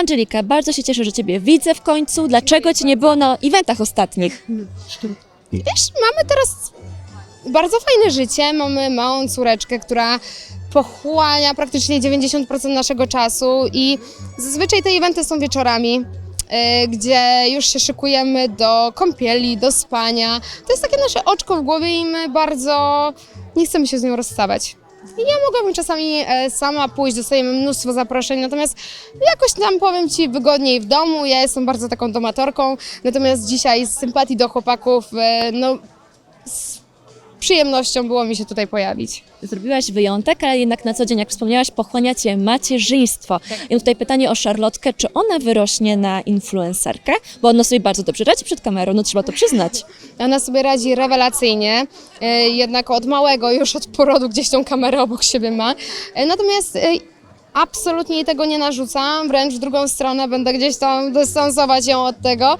Angelika, bardzo się cieszę, że Ciebie widzę w końcu. Dlaczego Cię nie było na eventach ostatnich? Wiesz, mamy teraz bardzo fajne życie, mamy małą córeczkę, która pochłania praktycznie 90% naszego czasu i zazwyczaj te eventy są wieczorami, e, gdzie już się szykujemy do kąpieli, do spania. To jest takie nasze oczko w głowie i my bardzo nie chcemy się z nią rozstawać. Ja mogłabym czasami e, sama pójść, dostajemy mnóstwo zaproszeń, natomiast jakoś tam powiem Ci wygodniej w domu, ja jestem bardzo taką domatorką, natomiast dzisiaj z sympatii do chłopaków, e, no przyjemnością było mi się tutaj pojawić. Zrobiłaś wyjątek, ale jednak na co dzień, jak wspomniałaś, pochłania Cię macierzyństwo. I tutaj pytanie o Charlotkę, czy ona wyrośnie na influencerkę? Bo ona sobie bardzo dobrze radzi przed kamerą, no trzeba to przyznać. Ona sobie radzi rewelacyjnie, e, jednak od małego, już od porodu gdzieś tą kamerę obok siebie ma. E, Natomiast e, absolutnie jej tego nie narzucam, wręcz w drugą stronę będę gdzieś tam dystansować ją od tego,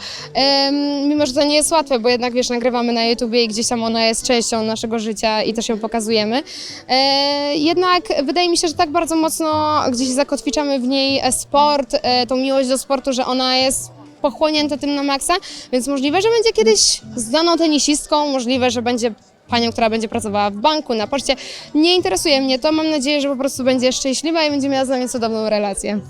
mimo że to nie jest łatwe, bo jednak wiesz, nagrywamy na YouTubie i gdzieś tam ona jest częścią naszego życia i też ją pokazujemy. E, Jednak wydaje mi się, że tak bardzo mocno gdzieś zakotwiczamy w niej sport, e, tą miłość do sportu, że ona jest pochłonięta tym na maksa, więc możliwe, że będzie kiedyś znaną tenisistką, możliwe, że będzie panią, która będzie pracowała w banku, na poczcie. Nie interesuje mnie to, mam nadzieję, że po prostu będzie szczęśliwa i będzie miała z nami cudowną relację.